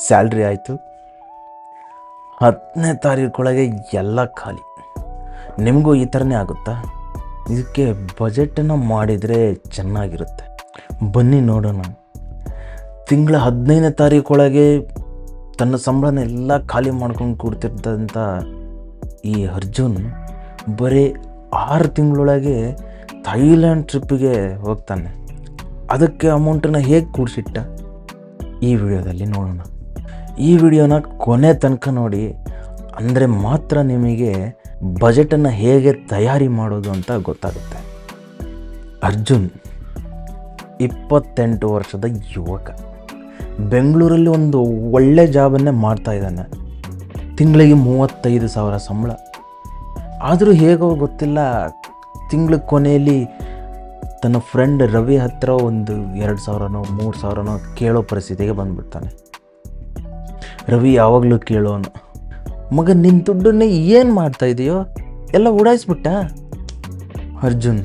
Salary ಆಯಿತು. ಹತ್ತನೇ ತಾರೀಕೊಳಗೆ ಎಲ್ಲ ಖಾಲಿ. ನಿಮಗೂ ಈ ಥರನೇ ಆಗುತ್ತಾ? ಇದಕ್ಕೆ ಬಜೆಟನ್ನು ಮಾಡಿದರೆ ಚೆನ್ನಾಗಿರುತ್ತೆ. ಬನ್ನಿ ನೋಡೋಣ. ತಿಂಗಳ ಹದಿನೈದನೇ ತಾರೀಕೊಳಗೆ ತನ್ನ ಸಂಬಳನ ಎಲ್ಲ ಖಾಲಿ ಮಾಡ್ಕೊಂಡು ಕೊಡ್ತಿರ್ತಂಥ ಈ ಅರ್ಜುನ್ ಬರೀ ಆರು ತಿಂಗಳೊಳಗೆ ಥೈಲ್ಯಾಂಡ್ ಟ್ರಿಪ್ಪಿಗೆ ಹೋಗ್ತಾನೆ. ಅದಕ್ಕೆ ಅಮೌಂಟನ್ನು ಹೇಗೆ ಕೂಡಿಸಿಟ್ಟ? ಈ ವಿಡಿಯೋದಲ್ಲಿ ನೋಡೋಣ. ಈ ವಿಡಿಯೋನ ಕೊನೆ ತನಕ ನೋಡಿ, ಅಂದರೆ ಮಾತ್ರ ನಿಮಗೆ ಬಜೆಟನ್ನು ಹೇಗೆ ತಯಾರಿ ಮಾಡೋದು ಅಂತ ಗೊತ್ತಾಗುತ್ತೆ. ಅರ್ಜುನ್, ಇಪ್ಪತ್ತೆಂಟು ವರ್ಷದ ಯುವಕ. ಬೆಂಗಳೂರಲ್ಲಿ ಒಂದು ಒಳ್ಳೆ ಜಾಬನ್ನೇ ಮಾಡ್ತಾ ಇದ್ದಾನೆ. ತಿಂಗಳಿಗೆ ಮೂವತ್ತೈದು ಸಾವಿರ ಸಂಬಳ. ಆದರೂ ಹೇಗೋ ಗೊತ್ತಿಲ್ಲ, ತಿಂಗಳ ಕೊನೆಯಲ್ಲಿ ತನ್ನ ಫ್ರೆಂಡ್ ರವಿ ಹತ್ತಿರ ಒಂದು ಎರಡು ಸಾವಿರನೋ ಮೂರು ಸಾವಿರನೋ ಕೇಳೋ ಪರಿಸ್ಥಿತಿಗೆ ಬಂದ್ಬಿಡ್ತಾನೆ. ರವಿ ಯಾವಾಗಲೂ ಕೇಳೋನು, ಮಗ ನಿನ್ನ ದುಡ್ಡನ್ನ ಏನು ಮಾಡ್ತಾ ಇದೆಯೋ ಎಲ್ಲ ಉಡಾಯಿಸ್ಬಿಟ್ಟ? ಅರ್ಜುನ್,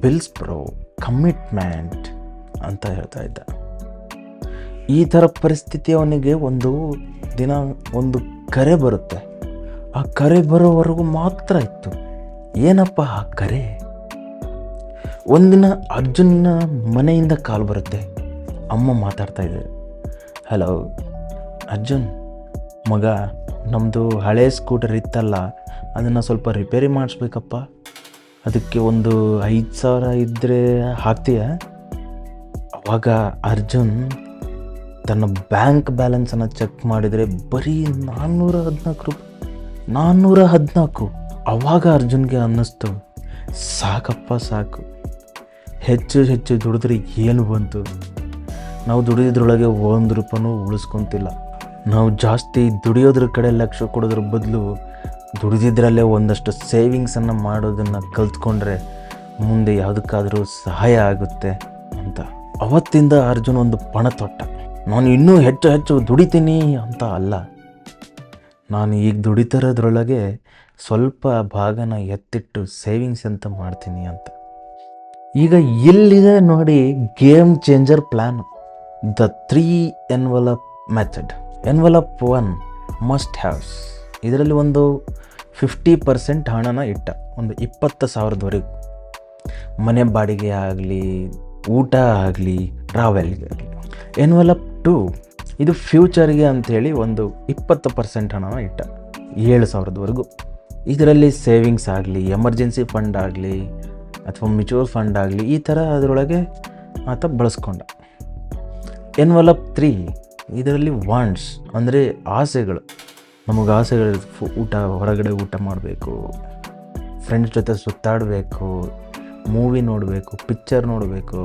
ಬಿಲ್ಸ್ ಬ್ರೋ, ಕಮಿಟ್ಮೆಂಟ್, ಅಂತ ಹೇಳ್ತಾ ಇದ್ದ. ಈ ಥರ ಪರಿಸ್ಥಿತಿ ಅವನಿಗೆ ಒಂದು ದಿನ ಒಂದು ಕರೆ ಬರುತ್ತೆ. ಆ ಕರೆ ಬರೋವರೆಗೂ ಮಾತ್ರ ಇತ್ತು. ಏನಪ್ಪ ಆ ಕರೆ? ಒಂದಿನ ಅರ್ಜುನ್ನ ಮನೆಯಿಂದ ಕಾಲ್ ಬರುತ್ತೆ. ಅಮ್ಮ ಮಾತಾಡ್ತಾ ಇದ್ದಾರೆ. ಹಲೋ ಅರ್ಜುನ್, ಮಗ ನಮ್ಮದು ಹಳೆ ಸ್ಕೂಟರ್ ಇತ್ತಲ್ಲ, ಅದನ್ನು ಸ್ವಲ್ಪ ರಿಪೇರಿ ಮಾಡಿಸ್ಬೇಕಪ್ಪ. ಅದಕ್ಕೆ ಒಂದು ಐದು ಸಾವಿರ ಇದ್ದರೆ ಹಾಕ್ತೀಯ? ಅವಾಗ ಅರ್ಜುನ್ ತನ್ನ ಬ್ಯಾಂಕ್ ಬ್ಯಾಲೆನ್ಸನ್ನು ಚೆಕ್ ಮಾಡಿದರೆ ಬರೀ ನಾನ್ನೂರ ಹದಿನಾಲ್ಕು ರೂಪಾಯಿ ನಾನ್ನೂರ ಹದಿನಾಲ್ಕು. ಅವಾಗ ಅರ್ಜುನ್ಗೆ ಅನ್ನಿಸ್ತು, ಸಾಕಪ್ಪ ಸಾಕು. ಹೆಚ್ಚು ಹೆಚ್ಚು ದುಡಿದ್ರೆ ಏನು ಬಂತು? ನಾವು ದುಡಿಯೋದ್ರೊಳಗೆ ಒಂದು ರೂಪಾಯಿನೂ ಉಳಿಸ್ಕೊಂತಿಲ್ಲ. ನಾವು ಜಾಸ್ತಿ ದುಡಿಯೋದ್ರ ಕಡೆ ಲಕ್ಷ ಕೊಡೋದ್ರ ಬದಲು ದುಡಿದಿದ್ರಲ್ಲೇ ಒಂದಷ್ಟು ಸೇವಿಂಗ್ಸನ್ನು ಮಾಡೋದನ್ನು ಕಲ್ತ್ಕೊಂಡ್ರೆ ಮುಂದೆ ಯಾವುದಕ್ಕಾದರೂ ಸಹಾಯ ಆಗುತ್ತೆ ಅಂತ. ಅವತ್ತಿಂದ ಅರ್ಜುನ್ ಒಂದು ಪಣ ತೊಟ್ಟ ನಾನು ಇನ್ನೂ ಹೆಚ್ಚು ಹೆಚ್ಚು ದುಡಿತೀನಿ ಅಂತ ಅಲ್ಲ. ನಾನು ಈಗ ದುಡಿತಿರೋದ್ರೊಳಗೆ ಸ್ವಲ್ಪ ಭಾಗನ ಎತ್ತಿಟ್ಟು ಸೇವಿಂಗ್ಸ್ ಅಂತ ಮಾಡ್ತೀನಿ ಅಂತ. ಈಗ ಇಲ್ಲಿದೆ ನೋಡಿ game changer plan the three envelope method. Envelope one must haves ಇದರಲ್ಲಿ ಒಂದು ಫಿಫ್ಟಿ ಪರ್ಸೆಂಟ್ ಹಣನ ಇಟ್ಟ. ಒಂದು ಇಪ್ಪತ್ತು ಸಾವಿರದವರೆಗೂ. ಮನೆ ಬಾಡಿಗೆ ಆಗಲಿ, ಊಟ ಆಗಲಿ ಟ್ರಾವೆಲ್ಗೆ ಆಗಲಿ. ಎನ್ವಲಪ್ ಟು ಇದು ಫ್ಯೂಚರ್ಗೆ ಅಂಥೇಳಿ ಒಂದು ಇಪ್ಪತ್ತು ಪರ್ಸೆಂಟ್ ಹಣನ ಇಟ್ಟ. ಏಳು ಸಾವಿರದವರೆಗೂ. ಇದರಲ್ಲಿ ಸೇವಿಂಗ್ಸ್ ಆಗಲಿ ಎಮರ್ಜೆನ್ಸಿ ಫಂಡ್ ಆಗಲಿ, ಅಥವಾ ಮ್ಯೂಚುವಲ್ ಫಂಡ್ ಆಗಲಿ, ಈ ಥರ ಅದರೊಳಗೆ ಆತ ಬಳಸ್ಕೊಂಡ. ಎನ್ವಲಪ್ ತ್ರೀ ಇದರಲ್ಲಿ ವಾಂಟ್ಸ್ ಅಂದರೆ ಆಸೆಗಳು. ನಮಗೆ ಆಸೆಗಳು ಊಟ, ಹೊರಗಡೆ ಊಟ ಮಾಡಬೇಕು ಫ್ರೆಂಡ್ಸ್ ಜೊತೆ ಸುತ್ತಾಡಬೇಕು ಮೂವಿ ನೋಡಬೇಕು ಪಿಕ್ಚರ್ ನೋಡಬೇಕು.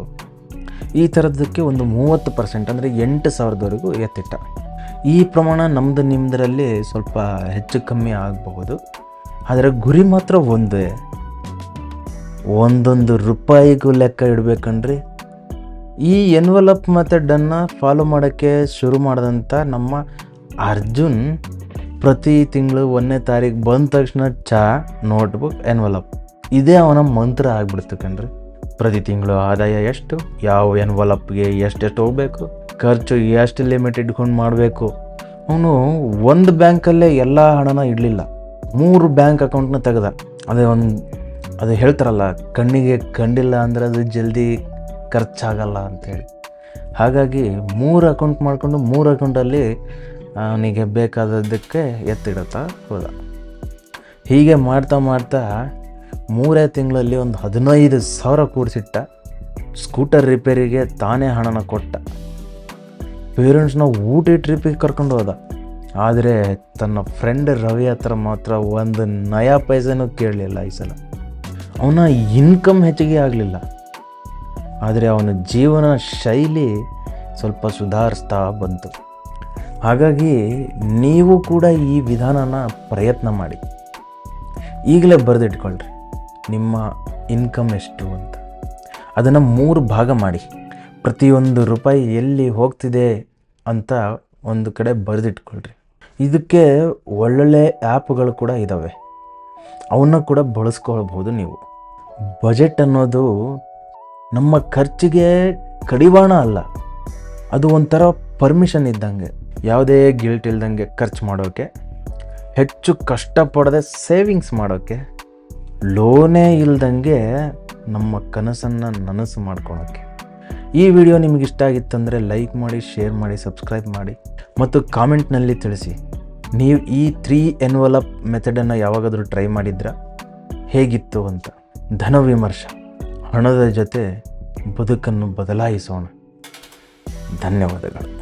ಈ ಥರದಕ್ಕೆ ಒಂದು ಮೂವತ್ತು ಪರ್ಸೆಂಟ್ ಅಂದರೆ ಎಂಟು ಸಾವಿರದವರೆಗೂ ಎತ್ತಿಟ್ಟ ಈ ಪ್ರಮಾಣ ನಮ್ಮದು ನಿಮ್ಮದರಲ್ಲಿ ಸ್ವಲ್ಪ ಹೆಚ್ಚು ಕಮ್ಮಿ ಆಗಬಹುದು. ಆದರೆ ಗುರಿ ಮಾತ್ರ ಒಂದೇ. ಒಂದೊಂದು ರೂಪಾಯಿಗೂ ಲೆಕ್ಕ ಇಡಬೇಕಂಡ್ರಿ ಈ ಎನ್ವಲಪ್ ಮೆಥಡನ್ನು ಫಾಲೋ ಮಾಡೋಕ್ಕೆ ಶುರು ಮಾಡಿದಂಥ ನಮ್ಮ ಅರ್ಜುನ್ ಪ್ರತಿ ತಿಂಗಳು ಒಂದನೇ ತಾರೀಕು ಬಂದ ತಕ್ಷಣ ಚಾ ನೋಟ್ಬುಕ್ ಎನ್ವಲಪ್ ಇದೇ ಅವನ ಮಂತ್ರ ಆಗಿಬಿಡ್ತು ಕಣ್ರಿ. ಪ್ರತಿ ತಿಂಗಳು ಆದಾಯ ಎಷ್ಟು, ಯಾವ ಎನ್ವಲಪ್ಗೆ ಎಷ್ಟೆಷ್ಟು ಹೋಗಬೇಕು, ಖರ್ಚು ಎಷ್ಟು ಲಿಮಿಟ್ ಇಟ್ಕೊಂಡು ಮಾಡಬೇಕು. ಅವನು ಒಂದು ಬ್ಯಾಂಕಲ್ಲೇ ಎಲ್ಲ ಹಣನ ಇಡಲಿಲ್ಲ. ಮೂರು ಬ್ಯಾಂಕ್ ಅಕೌಂಟ್ನ ತೆಗೆದ. ಅದೇ ಒಂದು, ಅದು ಹೇಳ್ತಾರಲ್ಲ, ಕಣ್ಣಿಗೆ ಕಂಡಿಲ್ಲ ಅಂದರೆ ಅದು ಜಲ್ದಿ ಖರ್ಚಾಗಲ್ಲ ಅಂತೇಳಿ. ಹಾಗಾಗಿ ಮೂರು ಅಕೌಂಟ್ ಮಾಡಿಕೊಂಡು ಮೂರು ಅಕೌಂಟಲ್ಲಿ ಅವನಿಗೆ ಬೇಕಾದದ್ದಕ್ಕೆ ಎತ್ತಿಡುತ್ತಾ ಹೋದ. ಹೀಗೆ ಮಾಡ್ತಾ ಮಾಡ್ತಾ ಮೂರೇ ತಿಂಗಳಲ್ಲಿ ಒಂದು ಹದಿನೈದು ಸಾವಿರ ಕೂಡಿಸಿಟ್ಟ. ಸ್ಕೂಟರ್ ರಿಪೇರಿಗೆ ತಾನೇ ಹಣನ ಕೊಟ್ಟ. ಪೇರೆಂಟ್ಸ್ನ ಊಟಿ ಟ್ರಿಪ್ಪಿಗೆ ಕರ್ಕೊಂಡು ಹೋದ. ಆದರೆ ತನ್ನ ಫ್ರೆಂಡ್ ರವಿ ಹತ್ರ ಮಾತ್ರ ಒಂದು ನಯಾ ಪೈಸೆನೂ ಕೇಳಲಿಲ್ಲ ಈ ಸಲ. ಅವನ ಇನ್ಕಮ್ ಹೆಚ್ಚಿಗೆ ಆಗಲಿಲ್ಲ. ಆದರೆ ಅವನ ಜೀವನ ಶೈಲಿ ಸ್ವಲ್ಪ ಸುಧಾರಿಸ್ತಾ ಬಂತು. ಹಾಗಾಗಿ ನೀವು ಕೂಡ ಈ ವಿಧಾನನ ಪ್ರಯತ್ನ ಮಾಡಿ. ಈಗಲೇ ಬರೆದಿಟ್ಕೊಳ್ರಿ. ನಿಮ್ಮ ಇನ್ಕಮ್ ಎಷ್ಟು ಅಂತ. ಅದನ್ನು ಮೂರು ಭಾಗ ಮಾಡಿ. ಪ್ರತಿಯೊಂದು ರೂಪಾಯಿ ಎಲ್ಲಿ ಹೋಗ್ತಿದೆ ಅಂತ ಒಂದು ಕಡೆ ಬರೆದಿಟ್ಕೊಳ್ರಿ. ಇದಕ್ಕೆ ಒಳ್ಳೊಳ್ಳೆ ಆ್ಯಪ್ಗಳು ಕೂಡ ಇದ್ದಾವೆ ಅವನ್ನ ಕೂಡ ಬಳಸ್ಕೊಳ್ಬೋದು ನೀವು. ಬಜೆಟ್ ಅನ್ನೋದು ನಮ್ಮ ಖರ್ಚಿಗೆ ಕಡಿವಾಣ ಅಲ್ಲ. ಅದು ಒಂಥರ ಪರ್ಮಿಷನ್ ಇದ್ದಂಗೆ, ಯಾವುದೇ ಗಿಲ್ಟ್ ಇಲ್ದಂಗೆ ಖರ್ಚು ಮಾಡೋಕ್ಕೆ ಹೆಚ್ಚು ಕಷ್ಟಪಡದೆ ಸೇವಿಂಗ್ಸ್ ಮಾಡೋಕ್ಕೆ ಲೋನೇ ಇಲ್ದಂಗೆ ನಮ್ಮ ಕನಸನ್ನು ನನಸು ಮಾಡ್ಕೊಳೋಕ್ಕೆ ಈ ವಿಡಿಯೋ ನಿಮಗೆ ಇಷ್ಟ ಆಗಿತ್ತಂದರೆ ಲೈಕ್ ಮಾಡಿ ಶೇರ್ ಮಾಡಿ ಸಬ್ಸ್ಕ್ರೈಬ್ ಮಾಡಿ ಮತ್ತು ಕಾಮೆಂಟ್ನಲ್ಲಿ ತಿಳಿಸಿ. ನೀವು ಈ ತ್ರೀ ಎನ್ವಲಪ್ ಮೆಥಡನ್ನು ಯಾವಾಗಾದರೂ ಟ್ರೈ ಮಾಡಿದ್ರಾ? ಹೇಗಿತ್ತು ಅಂತ. ಧನ ವಿಮರ್ಶ. ಹಣದ ಜೊತೆ ಬದುಕನ್ನು ಬದಲಾಯಿಸೋಣ. ಧನ್ಯವಾದಗಳು.